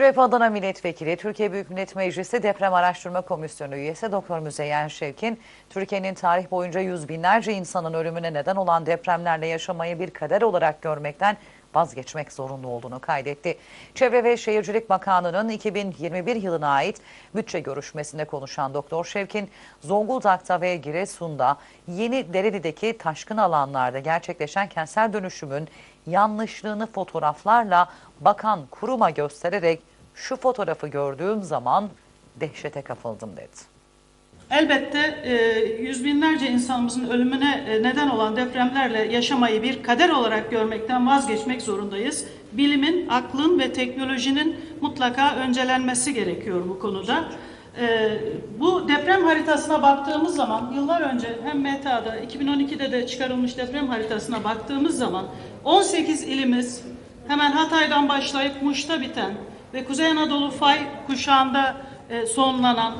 CHP Adana Milletvekili, Türkiye Büyük Millet Meclisi Deprem Araştırma Komisyonu üyesi Doktor Müzeyyen Şevkin, Türkiye'nin tarih boyunca yüz binlerce insanın ölümüne neden olan depremlerle yaşamayı bir kader olarak görmekten vazgeçmek zorunda olduğunu kaydetti. Çevre ve Şehircilik Bakanlığı'nın 2021 yılına ait bütçe görüşmesinde konuşan Doktor Şevkin, Zonguldak'ta ve Giresun'da Yeni Dereli'deki taşkın alanlarda gerçekleşen kentsel dönüşümün yanlışlığını fotoğraflarla bakan kuruma göstererek şu fotoğrafı gördüğüm zaman dehşete kapıldım dedi. Elbette e, yüz binlerce insanımızın ölümüne e, neden olan depremlerle yaşamayı bir kader olarak görmekten vazgeçmek zorundayız. Bilimin, aklın ve teknolojinin mutlaka öncelenmesi gerekiyor bu konuda. E, bu deprem haritasına baktığımız zaman yıllar önce hem META'da 2012'de de çıkarılmış deprem haritasına baktığımız zaman 18 ilimiz hemen Hatay'dan başlayıp Muş'ta biten ve Kuzey Anadolu fay kuşağında e, sonlanan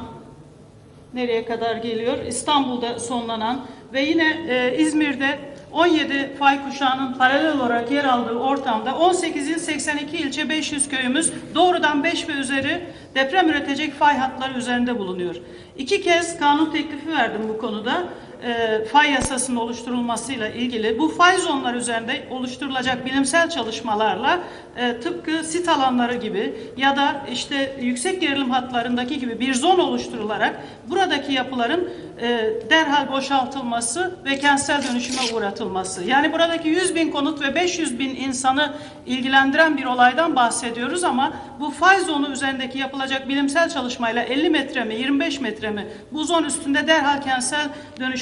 nereye kadar geliyor? İstanbul'da sonlanan ve yine e, İzmir'de 17 fay kuşağının paralel olarak yer aldığı ortamda 18 il 82 ilçe 500 köyümüz doğrudan 5 ve üzeri deprem üretecek fay hatları üzerinde bulunuyor. İki kez kanun teklifi verdim bu konuda. E, fay yasasının oluşturulmasıyla ilgili bu fay zonları üzerinde oluşturulacak bilimsel çalışmalarla e, tıpkı sit alanları gibi ya da işte yüksek gerilim hatlarındaki gibi bir zon oluşturularak buradaki yapıların e, derhal boşaltılması ve kentsel dönüşüme uğratılması. Yani buradaki 100 bin konut ve 500 bin insanı ilgilendiren bir olaydan bahsediyoruz ama bu fay zonu üzerindeki yapılacak bilimsel çalışmayla 50 metre mi 25 metre mi bu zon üstünde derhal kentsel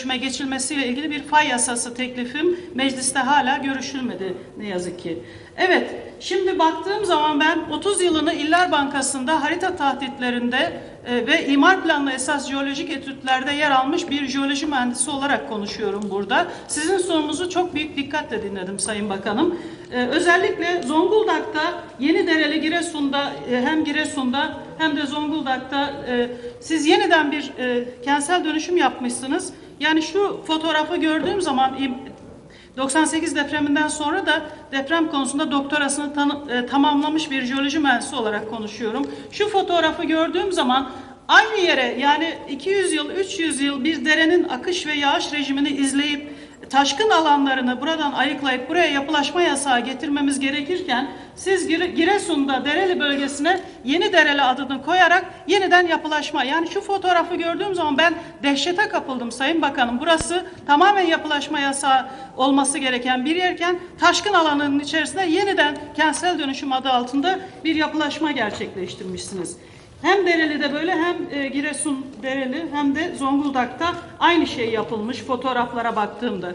dönüşüme geçilmesiyle ilgili bir fay yasası teklifim mecliste hala görüşülmedi ne yazık ki. Evet, şimdi baktığım zaman ben 30 yılını İller Bankası'nda harita tahtitlerinde e, ve imar planlı esas jeolojik etütlerde yer almış bir jeoloji mühendisi olarak konuşuyorum burada. Sizin sorunuzu çok büyük dikkatle dinledim Sayın Bakanım. E, özellikle Zonguldak'ta, Yenidereli Giresun'da e, hem Giresun'da hem de Zonguldak'ta e, siz yeniden bir e, kentsel dönüşüm yapmışsınız. Yani şu fotoğrafı gördüğüm zaman 98 depreminden sonra da deprem konusunda doktorasını tanı- e, tamamlamış bir jeoloji mühendisi olarak konuşuyorum. Şu fotoğrafı gördüğüm zaman aynı yere yani 200 yıl, 300 yıl bir derenin akış ve yağış rejimini izleyip taşkın alanlarını buradan ayıklayıp buraya yapılaşma yasağı getirmemiz gerekirken siz Gire- Giresun'da Dereli bölgesine yeni Dereli adını koyarak yeniden yapılaşma. Yani şu fotoğrafı gördüğüm zaman ben dehşete kapıldım Sayın Bakanım. Burası tamamen yapılaşma yasağı olması gereken bir yerken taşkın alanının içerisinde yeniden kentsel dönüşüm adı altında bir yapılaşma gerçekleştirmişsiniz. Hem Dereli'de böyle hem e, Giresun Dereli hem de Zonguldak'ta aynı şey yapılmış fotoğraflara baktığımda.